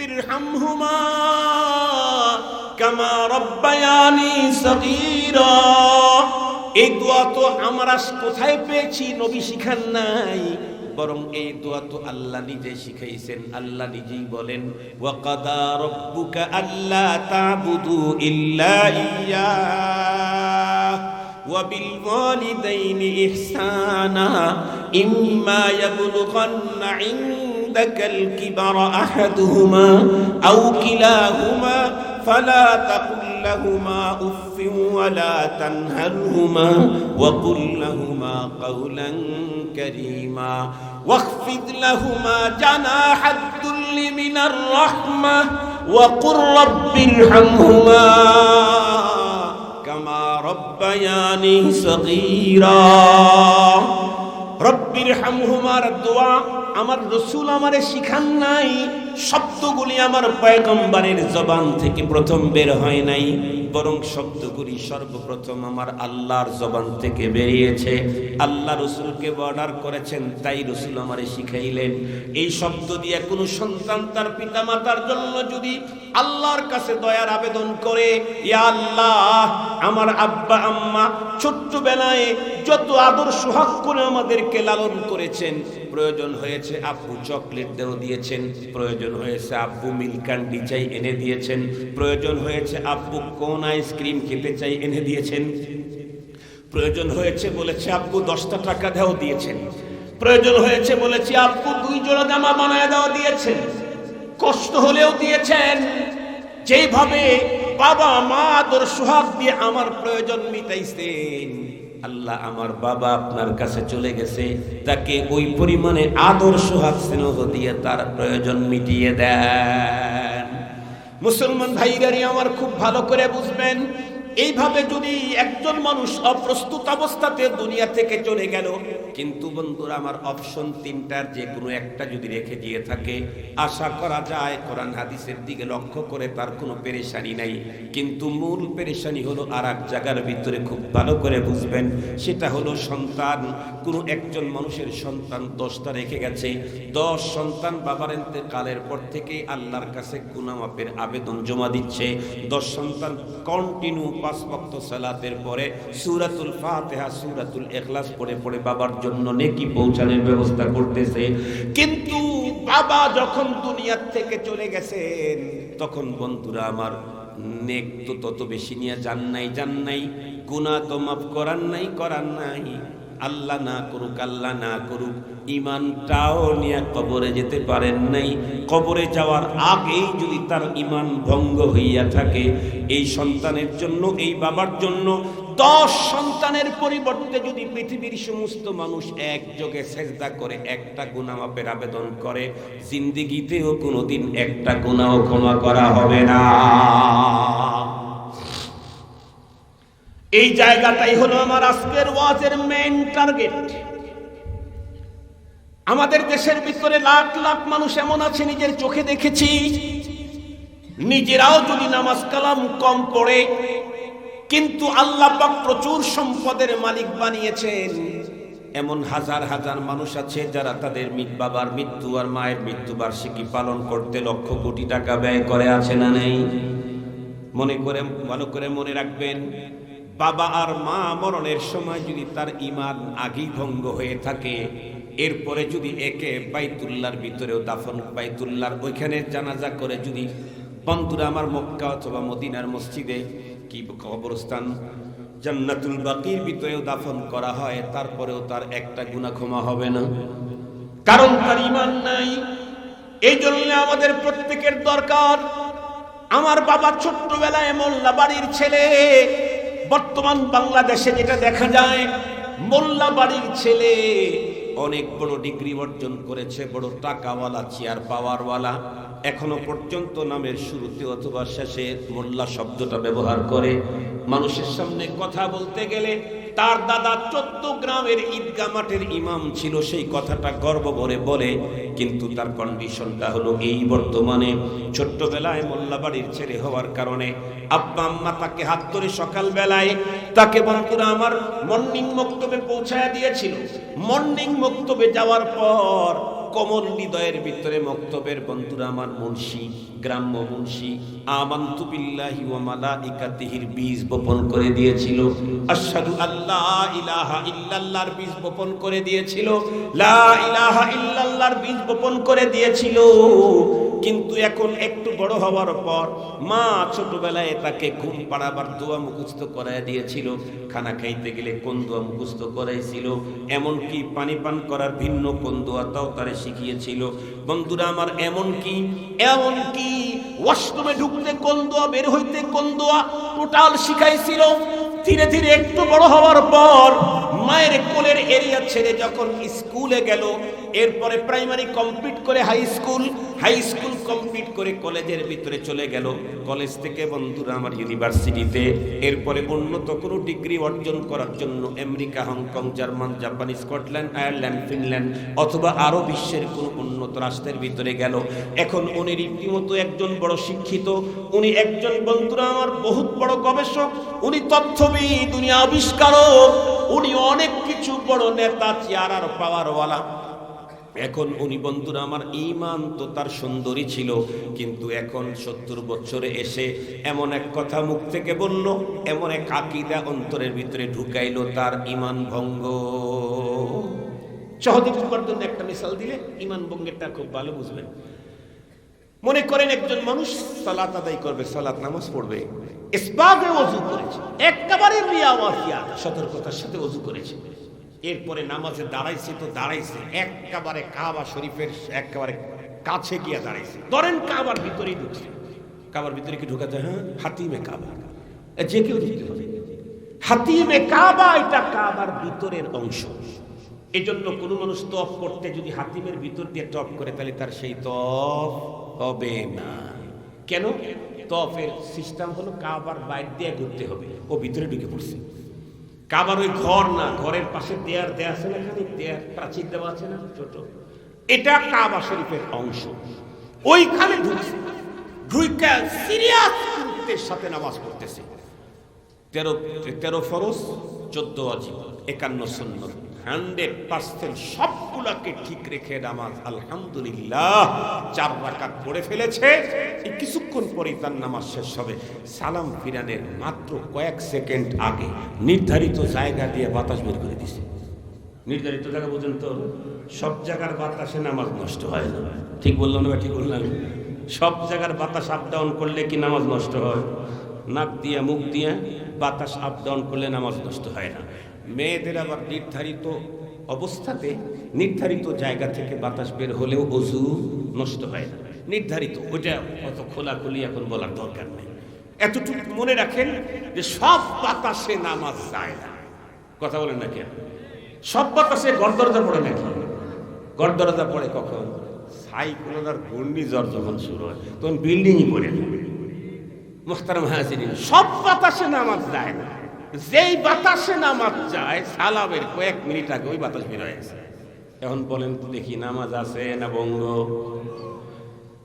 রব্বির হামহুমা কামা রব্বায়ানি সগীরা এই দোয়া তো আমরা কোথায় পেয়েছি নবী শিখান নাই বরং এই দোয়া তো আল্লাহ নিজে শিখাইছেন আল্লাহ নিজেই বলেন ওয়াকাদা রব্বুকা আল্লা তাবুদু ইল্লা ইয়্যাহ وبالوالدين إحسانا إما يبلغن عندك الكبر أحدهما أو كلاهما فلا تقل لهما أف ولا تنهرهما وقل لهما قولا كريما واخفض لهما جناح الذل من الرحمة وقل رب ارحمهما كما ربياني صغيرا رب ارحمهما الدعاء. আমার রসুল আমারে শিখান নাই, শব্দগুলি আমার পয়গম্বরের জবান থেকে প্রথম বের হয় নাই, বরং শব্দগুলি সর্বপ্রথম আমার আল্লাহর জবান থেকে বেরিয়েছে। আল্লাহ রসুলকে অর্ডার করেছেন, তাই রসুল আমারে শিখাইলেন। এই শব্দ দিয়ে কোনো সন্তান তার পিতা মাতার জন্য যদি আল্লাহর কাছে দয়ার আবেদন করে আল্লাহ, আমার আব্বা, আম্মা, ছোট্টবেলায় যত আদর সোহাগ করে আমাদেরকে লালন করেছেন প্রয়োজন হয়েছে, আব্বু চকলেট দেও দিয়েছেন, প্রয়োজন হয়েছে আব্বু মিল্ক ক্যান্ডি চাই এনে দিয়েছেন, প্রয়োজন হয়েছে আব্বু কোন আইসক্রিম খেতে চাই এনে দিয়েছেন, প্রয়োজন হয়েছে বলেছে আব্বু দশটা টাকা দেও দিয়েছেন, প্রয়োজন হয়েছে বলেছে আব্বু দুই জোড়া জামা বানায় দেওয়া দিয়েছেন, কষ্ট হলেও দিয়েছেন যেভাবে বাবা, মা, আদর, সোহাগ দিয়ে আমার প্রয়োজন মিটাইছেন। আল্লাহ আমার বাবা আপনার কাছে চলে গেছে, তাকে ওই পরিমাণে আদর সোহাগ স্নেহ দিয়ে তার প্রয়োজন মিটিয়ে দেন। মুসলমান ভাইগারি আমার খুব ভালো করে বুঝবেন এইভাবে যদি একজন মানুষ অপ্রস্তুত অবস্থাতে দুনিয়া থেকে চলে গেল, কিন্তু বন্ধুরা, আমার অপশন তিনটার যে কোনো একটা যদি রেখে দিয়ে থাকে, আশা করা যায় কোরআন হাদিসের দিকে লক্ষ্য করে তার কোনো পেরেশানি নাই। কিন্তু মূল পেরেশানি হলো আর এক জায়গার ভিতরে খুব ভালো করে বুঝবেন, সেটা হলো সন্তান। কোনো একজন মানুষের সন্তান দশটা রেখে গেছে। দশ সন্তান বাবার কালের পর থেকে আল্লাহর কাছে গুনামাপের আবেদন জমা দিচ্ছে। দশ সন্তান কন্টিনিউ পাঁচ ভক্ত সালাতের পরে সুরাতুল ফাতেহা, সুরাতুল এখলাস পড়ে পড়ে বাবার জন্য নেকি পৌঁছানোর ব্যবস্থা করতেছে। কিন্তু বাবা যখন দুনিয়ার থেকে চলে গেছেন, তখন বন্ধুরা আমার, নেক তো তত বেশি নিয়ে যান নাই যান নাই গুণা তো মাফ করার নাই করার নাই। আল্লাহ না করুক, আল্লাহ না করুক ইমানটাও নিয়ে কবরে যেতে পারেন নাই। কবরে যাওয়ার আগেই যদি তার ইমান ভঙ্গ হইয়া থাকে, এই সন্তানের জন্য, এই বাবার জন্য, দশ সন্তানের পরিবর্তে যদি পৃথিবীর সমস্ত মানুষ একযোগে সেজদা করে, একটা গুণামাপের আবেদন করে, জিন্দিগিতেও কোনোদিন একটা গুণাও ক্ষমা করা হবে না। এই জায়গাটাই হলো আমার আজকের ওয়াজের মেইন টার্গেট আমাদের দেশের ভিতরে লাখ লাখ মানুষ এমন আছে, নিজের চোখে দেখেছি। নিজেরাও যদি নামাজ কালাম কম পড়ে, কিন্তু আল্লাহ পাক প্রচুর সম্পদের মালিক বানিয়েছেন। এমন হাজার হাজার মানুষ আছে যারা তাদের বাবার মৃত্যু আর মায়ের মৃত্যু বার্ষিকী পালন করতে লক্ষ কোটি টাকা ব্যয় করে, আছে না নেই? মনে করে ভালো করে মনে রাখবেন বাবা আর মা মরণের সময় যদি তার ইমান আগেই ভঙ্গ হয়ে থাকে, এরপরে যদি একে বাইতুল্লার ভিতরেও দাফন বাইতুল্লার ওইখানে জানাজা করে যদি বন্ধুরা আমার মক্কা অথবা মদিনার মসজিদে কি কবরস্থান, জান্নাতুল বাকির ভিতরেও দাফন করা হয়, তারপরেও তার একটা গুণা ক্ষমা হবে না। কারণ তার ইমান নাই। এই জন্য আমাদের প্রত্যেকের দরকার। আমার বাবা ছোট্টবেলায় মোল্লা বাড়ির ছেলে বর্তমান বাংলাদেশে যেটা দেখা যায় মোল্লা বাড়ির ছেলে অনেক বড় ডিগ্রি অর্জন করেছে, বড় টাকাওয়ালা, চেয়ার পাওয়ারওয়ালা, এখনও পর্যন্ত নামের শুরুতে অথবা শেষে মোল্লা শব্দটা ব্যবহার করে। মানুষের সামনে কথা বলতে গেলে তার দাদা চোদ্দ গ্রামের ঈদগা মাঠের ইমাম ছিল, সেই কথাটা গর্ব করে বলে, কিন্তু তার কন্ডিশনটা হলো এই বর্তমানে। ছোট্টবেলায় মোল্লাবাড়ির ছেড়ে হওয়ার কারণে আব্বা আম্মা তাকে হাত ধরে সকালবেলায় তাকে বন্ধুরা আমার মর্নিং মক্তবে পৌঁছায় দিয়েছিল। মর্নিং মক্তবে যাওয়ার পর কমল হৃদয়ের ভিতরে মক্তবের বন্ধুরা আমার মুন্সি, গ্রাম্য মুন্সি, আমান্তু বিল্লাহি ওয়া মালাইকাতিহির বীজ বপন করে দিয়েছিল। আশহাদু আল্লাহ ইলাহা ইল্লাল্লাহর বীজ বপন করে দিয়েছিল। লা ইলাহা ইল্লাল্লাহর বীজ বপন করে দিয়েছিল। কিন্তু এখন একটু বড় হওয়ার পর মা ছোটবেলায় তাকে ঘুম পাড়াবার দোয়া মুখস্থ করাই দিয়েছিল। খানা খাইতে গেলে কোন দোয়া মুখস্থ করাইছিল? এমনকি পানি পান করার ভিন্ন কোন দোয়াটাও তারে শিখিয়েছিল? বন্ধুরা আমার এমন কি? এমন কি? ওয়াশরুমে ঢুকতে কোন দোয়া, বের হইতে কোন দোয়া টোটাল শিখাইছিল? ধীরে ধীরে একটু বড় হওয়ার পর মায়ের কোলের এরিয়া ছেড়ে যখন স্কুলে গেল এরপরে প্রাইমারি কমপ্লিট করে high school high school complete করে কলেজের ভিতরে চলে গেল। কলেজ থেকে বন্ধুরা আমার ইউনিভার্সিটিতে এরপরে উন্নত কোনো ডিগ্রি অর্জন করার জন্য America, Hong Kong, German, Japan, Scotland, Ireland, Finland অথবা আরও বিশ্বের কোনো উন্নত রাষ্ট্রের ভিতরে গেল। এখন উনি রীতিমতো একজন বড় শিক্ষিত। উনি একজন বন্ধুরা আমার বহুত বড় গবেষক। উনি তথ্যবিদ, উনি আবিষ্কারক। উনি অনেক কিছু বড় নেতা চেয়ার আর পাওয়ারওয়ালা। এখন উনি বন্ধুরা, আমার ইমান তো তার সুন্দরী ছিল, কিন্তু এখন সত্তর বছরে এসে এমন এক কথা মুখ থেকে বলল, এমন এক আকিদা অন্তরের ভিতরে ঢুকাইলো তার ইমান ভঙ্গ। সহজে বুঝবার জন্য একটা মিসাল দিলে ইমান ভঙ্গেরটা খুব ভালো বুঝবেন। মনে করেন একজন মানুষ সালাত আদায় করবে, সালাত নামাজ পড়বে ইসবাগে ওযু করেছে, একেবারে রিয়া সতর্কতার সাথে অজু করেছে। এরপরে নামাজে দাঁড়াইছে তো দাঁড়াইছে, একেবারে কাবা শরীফের, একেবারে কাছে গিয়ে দাঁড়াইছে। ধরেন কাবার ভিতরেই ঢুকছে। কাবার ভিতরে কি ঢুকাতে হ্যাঁ? হাতিমে কাবা। যে কেউ ঢুকতে হবে। হাতিমে কাবা, এটা কাবার ভিতরের অংশ। এজন্য কোনো মানুষ তফ করতে যদি হাতিমের ভিতর দিয়ে টপ করে, তাহলে তার সেই তফ হবে না। কেন? তফের সিস্টেম হলো কাবার বাইর দিয়ে ঘুরতে হবে। ও ভিতরে ঢুকে পড়ছে। কাবার ওই ঘর না, ঘরের পাশে দেয়ার দেয়া আছে না খালি দেয়ার প্রাচীর দেওয়া আছে না, ছোট? এটা কাবা শরীফের অংশ। ওইখানে ঢুকছে। ঢুইকা সিরিয়াস গুরুত্বের সাথে নামাজ পড়তেছে। তেরো তেরো চোদ্দ অজীব একান্ন সুন্নত। হান্ড্রেড পার্সেন্ট সবগুলাকে ঠিক রেখে নামাজ আলহামদুলিল্লাহ চার রাকাত পড়ে ফেলেছে। কিছুক্ষণ পরেই তার নামাজ শেষ হবে। সালাম ফিরানের মাত্র কয়েক সেকেন্ড আগে নির্ধারিত জায়গা দিয়ে বাতাস বের করে দিছে। নির্ধারিত জায়গা পর্যন্ত সব জায়গার বাতাসে নামাজ নষ্ট হয় না। ঠিক বললাম না ঠিক বললাম সব জায়গার বাতাস আপ ডাউন করলে কি নামাজ নষ্ট হয়? নাক দিয়ে, মুখ দিয়ে বাতাস আপ ডাউন করলে নামাজ নষ্ট হয় না। মেয়েদের আবার নির্ধারিত অবস্থাতে, নির্ধারিত জায়গা থেকে বাতাস বের হলেও অজু নষ্ট হয় না। নির্ধারিত, ওইটা অত খোলাখুলি এখন বলার দরকার নেই। এতটুকু মনে রাখেন যে সব বাতাসে নামাজ যায় না। কথা বলেন না কেন? সব বাতাসে গড়দরজা পড়ে নাকি? গড়দরজা পড়ে কখন? সাইক্লোনার ঘূর্ণিঝড় যখন শুরু হয়, তখন বিল্ডিংই পড়ে মুখতারাম হাজিরিন, সব বাতাসে নামাজ যায় না। যেই বাতাসে নামাজ যায় সালামের কয়েক মিনিট আগে ওই বাতাস বের হয়ে গেছে। এখন বলেন তো দেখি নামাজ আছে না বঙ্গ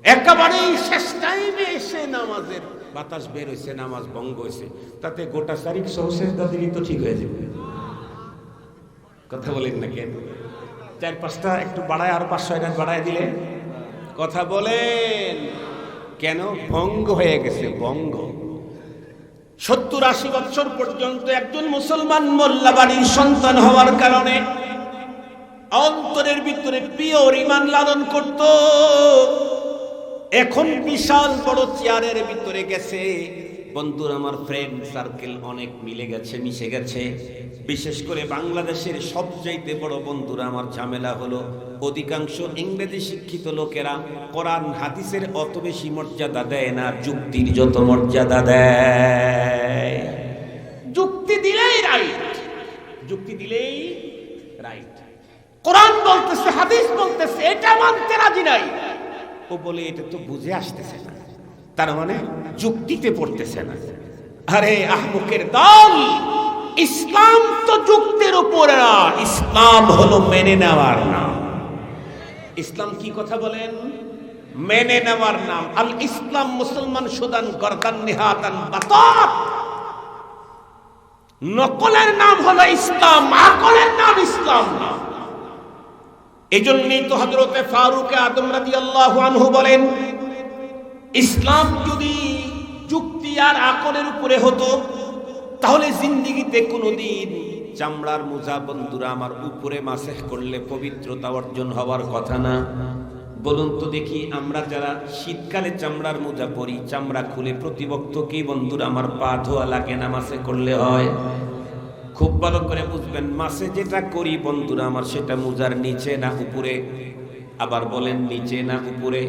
একেবারেই শেষ টাইমে এসে নামাজের বাতাস বের হয়েছে নামাজ ভঙ্গ হয়েছে তাতে গোটা তারিখ সহ দাদিরই তো ঠিক হয়ে যাবে। কথা বলেন না কেন? চার পাঁচটা একটু বাড়ায়, আর পাঁচ ছয় বাড়ায় দিলে। কথা বলেন। কেন? ভঙ্গ হয়ে গেছে, ভঙ্গ। সত্তর আশি বছর পর্যন্ত একজন মুসলমান মোল্লা বাড়ির সন্তান হওয়ার কারণে অন্তরের ভিতরে পিওর ইমান লালন করত। এখন বিশাল বড় চেয়ারের ভিতরে গেছে। বন্ধুর আমার ফ্রেন্ড সার্কেল অনেক মিলে গেছে, মিশে গেছে। বিশেষ করে বাংলাদেশের সবচাইতে বড় বন্ধুরা আমার ঝামেলা হলো, অধিকাংশ ইংরেজি শিক্ষিত লোকেরা কোরআন, হাদিসের অত বেশি মর্যাদা দেয় না, যুক্তির যত মর্যাদা দেয়। যুক্তি দিলেই রাইট যুক্তি দিলেই রাইট কোরআন বলতেছে, হাদিস বলতেছে, এটা মানতে রাজি নাই। ও বলে, এটা তো বুঝে আসতেছে না। তার মানে যুক্তিতে পড়তেছে না। আরে, আহমুকের দল, ইসলাম তো যুক্তির উপরে না, ইসলাম হলো মেনে নেওয়ার নাম। ইসলাম কি কথা বলেন? মেনে নেওয়ার নাম। আল ইসলাম মুসলমান সুদান গরদান নিহাতান বাতাত। নকলের নাম হলো ইসলাম, আকলের নাম ইসলাম। না এই জন্যই তো হজরতে ফারুক আদম রাজি আল্লাহ আনহু বলেন ইসলাম যদি যুক্তি আর আকলের উপরে হতো, তাহলে জিন্দিগিতে কোনোদিন চামড়ার মোজা বন্ধুরা আমার উপরে মাসেহ করলে পবিত্রতা অর্জন হওয়ার কথা না। বলুন তো দেখি আমরা যারা শীতকালে চামড়ার মোজা পরি, চামড়া খুলে প্রতিবক্ত কি বন্ধুরা আমার পা ধোয়া লাগে না মাসে করলে হয়? খুব ভালো করে বুঝবেন, মাসে যেটা করি বন্ধুরা আমার সেটা মোজার নিচে না উপরে, আবার বলেন নিচে না উপরে।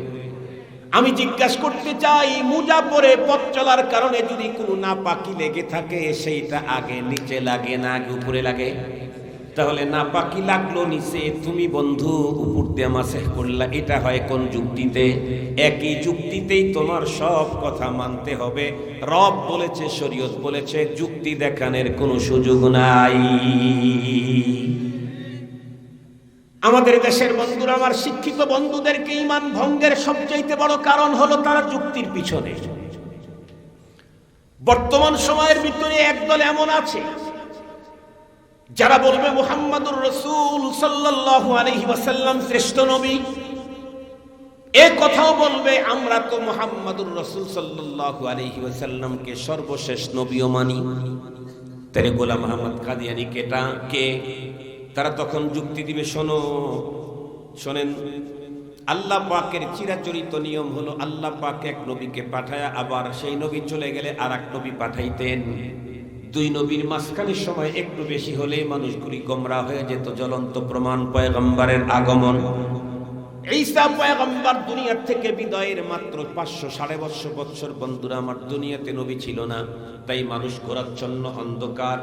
আমি জিজ্ঞাসা করতে চাই মোজা পরে পথ চলার কারণে যদি কোনো না পাকি লেগে থাকে, সেইটা আগে নিচে লাগে না, আগে উপরে লাগে? তাহলে না পাকি লাগল নিচে, তুমি বন্ধু, উপর দিয়ে মাসে করলা, এটা হয় কোন যুক্তিতে? একই যুক্তিতেই তোমার সব কথা মানতে হবে। রব বলেছে, শরীয়ত বলেছে, যুক্তি দেখানোর কোনো সুযোগ নাই। আমাদের দেশের বন্ধুরা, আমার শিক্ষিত বন্ধুদেরকে ইমান ভঙ্গের সবচাইতে বড় কারণ হলো তারা যুক্তির পিছনে। বর্তমান সময়ের ভিতরে একদল এমন আছে, যারা বলবে মুহাম্মাদুর রসুল সাল্লাল্লাহু আলাইহি ওয়াসাল্লাম শ্রেষ্ঠ নবী। এ কথাও বলবে, আমরা তো মোহাম্মদুর রসুল সাল্লাল্লাহু আলাইহি ওয়াসাল্লামকে সর্বশেষ নবীও মানি। তারে গোলাম আহমদ কাদিয়ানি কেটা কে? তারা তখন যুক্তি দিবে, শোনো, শোনেন, আল্লাহ পাকের চিরাচরিত নিয়ম হলো আল্লাহ পাক এক নবীকে পাঠায় আবার সেই নবী চলে গেলে আর এক নবী পাঠাইতেন। দুই নবীর মাঝখানের সময় একটু বেশি হলে মানুষগুলি গমরা হয়ে যেত জ্বলন্ত প্রমাণ পয়গম্বরের আগমন। ঈসা পয়গম্বর দুনিয়ার থেকে বিদায়ের মাত্র পাঁচশো সাড়ে পাঁচশো বৎসর বন্ধুরা, আমার দুনিয়াতে নবী ছিল না। তাই মানুষ ঘোরাচ্ছন্ন, অন্ধকার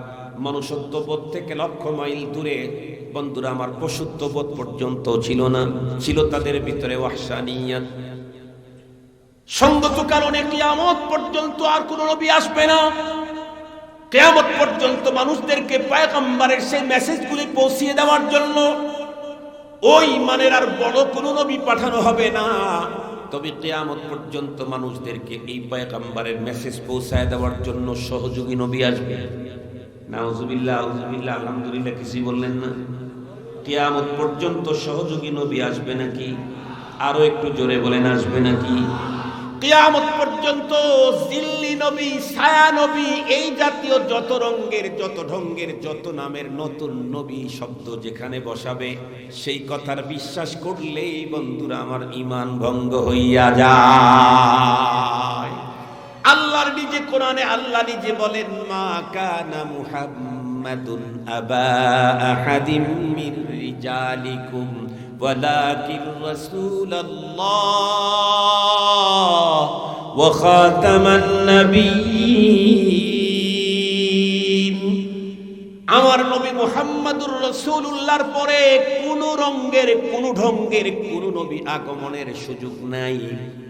মনুষ্যত্ববোধ থেকে লক্ষ মাইল দূরে। বন্ধুরা, আমার পশুত্ববোধ পর্যন্ত ছিল না, ছিল তাদের ভিতরে ওয়াহসানিয়াত সঙ্গত কারণে কিয়ামত পর্যন্ত আর কোন নবী আসবে না। কেয়ামত পর্যন্ত মানুষদেরকে পায়গম্বরের সেই মেসেজগুলি পৌঁছিয়ে দেওয়ার জন্য ওই মানের আর বড় কোনো নবী পাঠানো হবে না। তবে কেয়ামত পর্যন্ত মানুষদেরকে এই পায়কাম্বারের মেসেজ পৌঁছায় দেওয়ার জন্য সহযোগী নবী আসবে। নাউজুবিল্লাহ, আউজুবিল্লাহ, আলহামদুলিল্লাহ, কিছুই বললেন না। কেয়ামত পর্যন্ত সহযোগী নবী আসবে নাকি? আরও একটু জোরে বলেন, আসবে নাকি? কিয়ামত পর্যন্ত জিল্লি নবী, ছায়া নবী, এই জাতীয় যত রঙ্গের যত ঢঙ্গের, যত নামের নতুন নবী শব্দ যেখানে বসাবে, সেই কথার বিশ্বাস করলেই বন্ধুরা আমার ইমান ভঙ্গ হইয়া যায়। আল্লাহর নিজে কোরআনে আল্লাহ নিজে বলেন, মা কানা মুহাম্মাদুন আবা আহাদিম মির রিজালিকুম ولكن رسول الله وخاتم النبيين আমার নবী মোহাম্মদুর রসুল্লাহর পরে কোন রঙ্গের কোন ঢঙ্গের কোন নবী আগমনের সুযোগ নাই।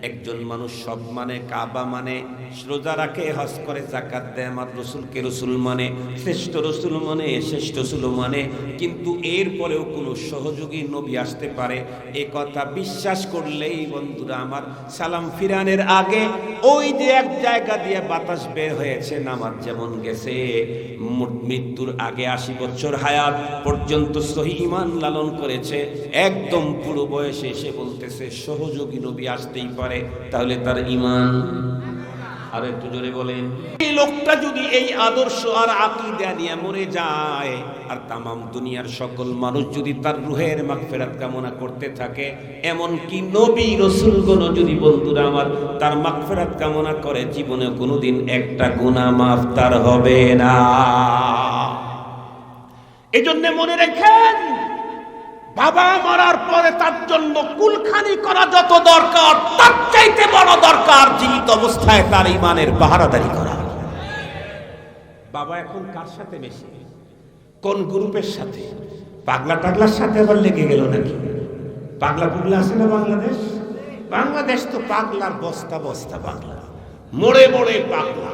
একজন মানুষ সব মানে কাবা মানে রোজা রাখে, হজ করে জাকাত দেয়, আমার রসুলকে রসুল মানে শ্রেষ্ঠ রসুল মানে শ্রেষ্ঠ রসুল মানে। কিন্তু এর পরেও কোনো সহযোগী নবী আসতে পারে। এ কথা বিশ্বাস করলেই বন্ধুরা আমার সালাম ফিরানের আগে ওই যে এক জায়গা দিয়ে বাতাস বের হয়েছে, নামাজ যেমন গেছে, মৃত্যুর আগে আশি বছর হায়াত পর্যন্ত সহি ইমান লালন করেছে একদম পুরো বয়সে এসে বলতেছে, সহযোগী নবী আসতেই পারে, তাহলে তার ইমান আর একটু জোরে বলেন। এই লোকটা যদি এই আদর্শ আর আকিদা নিয়ে মরে যায়, আর তামাম দুনিয়ার সকল মানুষ যদি তার রুহের মাগফিরাত কামনা করতে থাকে এমন কি নবী রসুলগণ যদি বন্ধুরা আমার, তার মাগফিরাত কামনা করে, জীবনে কোনোদিন একটা গুনাহ মাফ তার হবে না। এজন্য মনে রেখেন বাবা মরার পরে তার জন্য কুলখানি করা যত দরকার, তার চাইতে বড় দরকার জীবিত অবস্থায় তার ইমানের পাহারাদারি করা। বাবা এখন কার সাথে বেশি কোন গ্রুপের সাথে? পাগলা টাগলার সাথে আবার লেগে গেল নাকি? পাগলা পুগলা আছে না বাংলাদেশ? বাংলাদেশ তো পাগলার বস্তা বস্তা পাগলা। মোড়ে মোড়ে পাগলা।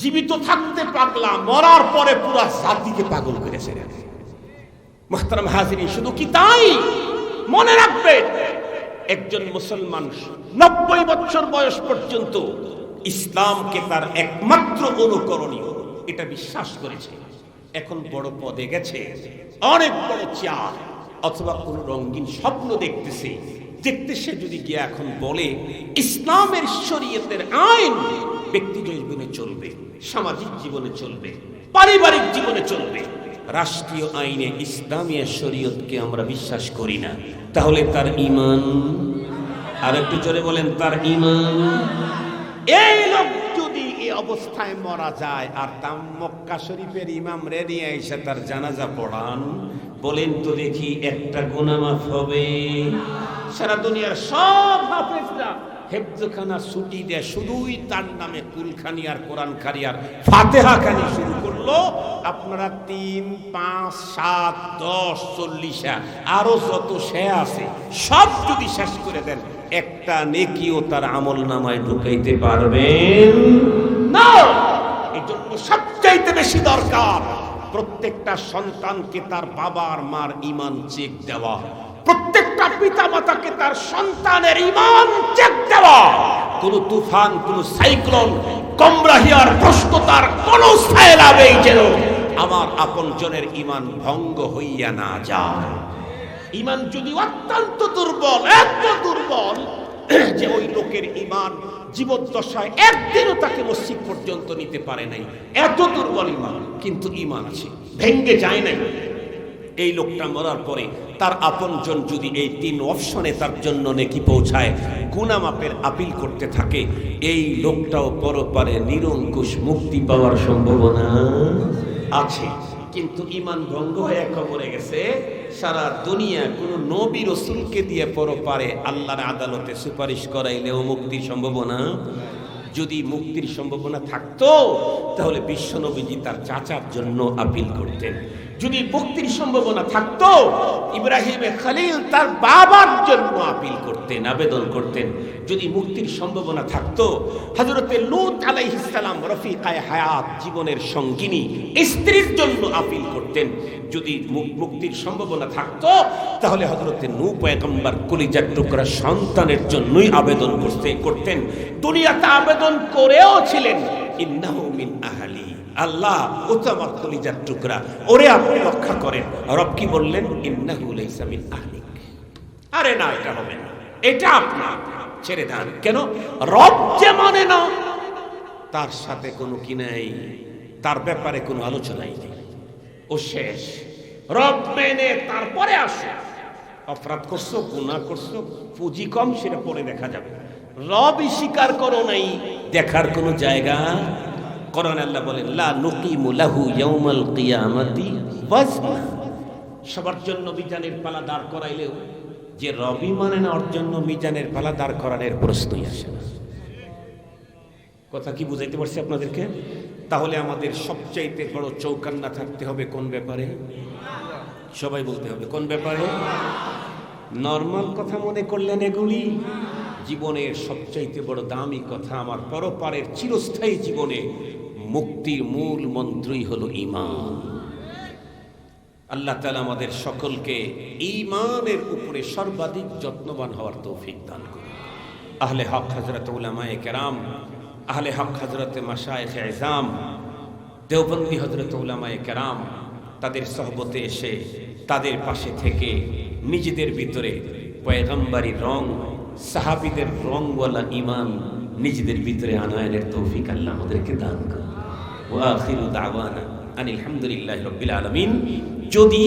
জীবিত থাকতে পাগলা, মরার পরে পুরা জাতিকে পাগল করেছে। মোহতারাম হাজিরি শুধু কি তাই? মনে রাখবে, একজন মুসলমান নব্বই বছর বয়স পর্যন্ত ইসলামকে তার একমাত্র অনুকরণীয়, এটা বিশ্বাস করেছে। এখন বড় পদে গেছে, অনেক বড় চেয়ার, অথবা কোনো রঙিন স্বপ্ন দেখতেছে। দেখতে সে যদি গিয়ে এখন বলে, ইসলামের শরীয়তের আইন ব্যক্তি জীবনে চলবে, সামাজিক জীবনে চলবে, পারিবারিক জীবনে চলবে। রাষ্ট্রীয় আইনে ইসলামিয়া শরীয়তকে আমরা বিশ্বাস করি না। তাহলে তার ইমান আর একটু জোরে বলেন, তার ইমান এই লোক যদি এই অবস্থায় মারা যায়, আর তাম মক্কা শরীফের ইমাম রেডি এসে তার জানাজা পড়ান, বলেন তো দেখি একটা গুনামাফ হবে। সারা দুনিয়ার সব হাফেজরা হেফজখানা ছুটি দেয় শুধুই তার নামে কুলখানি আর কোরআন খানি আর ফাতেহা খানি শুরু করল। আপনারা তিন, পাঁচ, সাত, দশ, চল্লিশা আরও যত সে আছে, সব যদি শেষ করে দেন, একটা নেকিও তার আমল নামায় ঢুকাইতে পারবেন না। এই জন্য সবচাইতে বেশি দরকার, প্রত্যেকটা সন্তানকে তার বাবার মার ইমান চেক দেওয়া। প্রত্যেকটা পিতা মাতাকে তার সন্তানের ইমান চেক দেওয়া। কোন তুফান, কোন সাইক্লোন কমরাহিয়ার ভ্রষ্টতার কোন সায়লাবেই যেন আমার আপন জনের ইমান ভঙ্গ হইয়া না যায়। ইমান যদি অত্যন্ত দুর্বল, এত দুর্বল, যে ওই লোকের ইমান জীবদ্দশায় একদিনও তাকে মসজিদ পর্যন্ত নিতে পারে নাই। এত দুর্বল ইমান, কিন্তু ইমান আছে। ভেঙ্গে যায় নাই। এই লোকটা মরার পরে তার আপনজন যদি এই তিন অপশনে তার জন্য নেকি পৌঁছায়, গুনামাপের আপিল করতে থাকে, এই লোকটাও পরপারে নিরঙ্কুশ মুক্তি পাওয়ার সম্ভাবনা আছে। কিন্তু ইমান ভঙ্গ হয়ে কবরে গেছে, সারা দুনিয়া কোনো নবী রসুলকে দিয়ে পরপারে আল্লাহর আদালতে সুপারিশ করাইলেও মুক্তির সম্ভাবনা যদি মুক্তির সম্ভাবনা থাকতো, তাহলে বিশ্বনবীজি তার চাচার জন্য আপিল করতেন। যদি মুক্তির সম্ভাবনা থাকতো, ইব্রাহিম খালিল তার বাবার জন্য আপিল করতেন, আবেদন করতেন। যদি মুক্তির সম্ভাবনা থাকতো হজরতে লুত আলাইহিসসালাম রফিকায় হায়াত জীবনের সঙ্গিনী স্ত্রীর জন্য আপিল করতেন। যদি মুক্তির সম্ভাবনা থাকতো, তাহলে হজরতে নূ পয়গম্বর কলিজার টুকরা সন্তানের জন্যই আবেদন করতে করতেন। দুনিয়াতে আবেদন করেও ছিলেন। ইন্নাহু মিন আহলি। আল্লাহ ও তো কলিজার টুকরা। ওরে আপনি রক্ষা করেন। রব কি বললেন? ইন্নাহু লাইসা মিন আরে না, এটা হবে না। এটা আপনার। ছেড়ে দেন। কেন? রব যে মানে না, তার সাথে কোনো কি নাই। তার ব্যাপারে কোনো আলোচনাই নেই। ও শেষ। রব মেনে তারপরে আসে। অপরাধ করছ গুণা করছ, পুঁজি কম, সেটা পরে দেখা যাবে। রবই স্বীকার করো নাই, দেখার কোনো জায়গা? করন আল্লাহ বলেন, লা নুকিমু লাহু ইয়াউমাল কিয়ামাতি ওয়াজনা সবার জন্য মিজানের পালা দাঁড় করাইলেও যে রবি মানে না, ওর জন্য মিজানের পালা দাঁড় করানোর প্রশ্নই আসে না। কথা কি বুঝাইতে পারছি আপনাদেরকে? তাহলে আমাদের সবচাইতে বড় চৌকান্না থাকতে হবে কোন ব্যাপারে? সবাই বলতে হবে, কোন ব্যাপারে? নর্মাল কথা মনে করলেন এগুলি? জীবনের সবচাইতে বড় দামি কথা আমার পরপারের চিরস্থায়ী জীবনে মুক্তির মূল মন্ত্রই হলো ইমান আল্লাহ তালা আমাদের সকলকে ইমানের উপরে সর্বাধিক যত্নবান হওয়ার তৌফিক দান করুন। আহলে হক হজরত উলামায়ে কেরাম আহলে হক হজরত মাশায়েখ এজাম দেওবন্দি হজরত উলামায়ে কেরাম, তাদের সহবতে এসে তাদের পাশে থেকে নিজেদের ভিতরে পয়গম্বারি রং, সাহাবিদের রংওয়ালা ইমান নিজেদের ভিতরে আনায়নের তৌফিক আল্লাহ আমাদেরকে দান করুন। আনিল হামদুলিল্লাহ রব্বিল আলামিন। যদি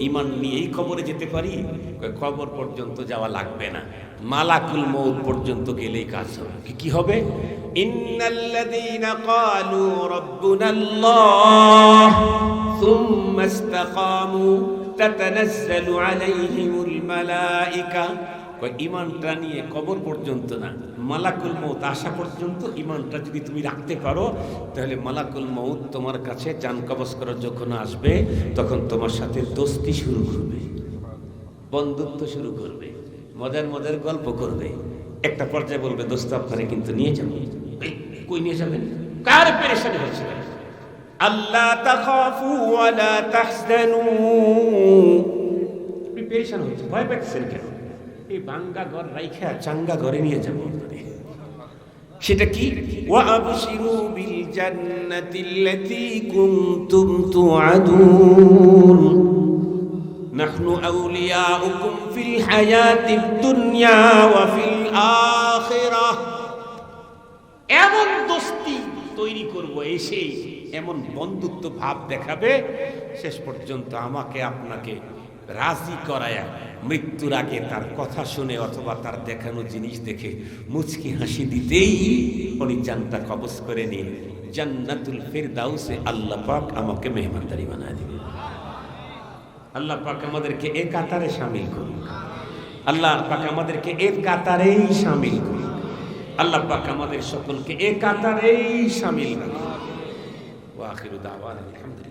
ইমান নিয়েই কবরে যেতে পারি? কবর পর্যন্ত যাওয়া লাগবে না। মালাকুল মৌত পর্যন্ত গেলেই কাজ হবে। কি হবে? ইমানটা নিয়ে কবর পর্যন্ত না। মালাকুল মৌত আসা পর্যন্ত ইমানটা যদি তুমি রাখতে পারো, তাহলে মালাকুল মৌত তোমার কাছে চান কবজ করার যখন আসবে, তখন তোমার সাথে দোস্তি শুরু করবে। বন্ধুত্ব শুরু করবে। মজার মজার গল্প করবে। একটা পর্যায়ে বলবে, দোস্ত, আপনারে কিন্তু নিয়ে যাব কই নিয়ে যাবেন? কার পেরেশানি হচ্ছে আল্লাহ তাখাফু ওয়ালা তাহজানু। আপনি পেরেশান হচ্ছে ভয় পাচ্ছেন কেন? এই বাঙ্গা ঘর রাইখা চাঙ্গা ঘরে নিয়ে যাব সেটা কি? ওয়াবশিরু বিল জান্নাতিল্লাতী কুনতুম তুআদুন। নাহনু আউলিয়াউকুম ফিল হায়াতিদ দুনিয়া ওয়া ফিল আখিরাহ এমন দোস্তি তৈরি করব এসে এমন বন্ধুত্ব ভাব দেখাবে শেষ পর্যন্ত আমাকে আপনাকে রাজি করায়া মৃত্যুর আগে তার কথা শুনে অথবা তার দেখানো জিনিস দেখে মুচকি হাসি দিতেই উনি জানতা কবজ করে নিয়ে জান্নাতুল ফেরদাউসে আল্লাহ পাক আমাকে মেহমানদারি বানায় দিবে আল্লাহ পাক আমাদেরকে এ কাতারে শামিল করুন আল্লাহ পাক আমাদেরকে এ কাতারেই শামিল করুন আল্লাহ পাক আমাদের সকলকে এ কাতারেই শামিল করুন আলহামদুলিল্লাহ।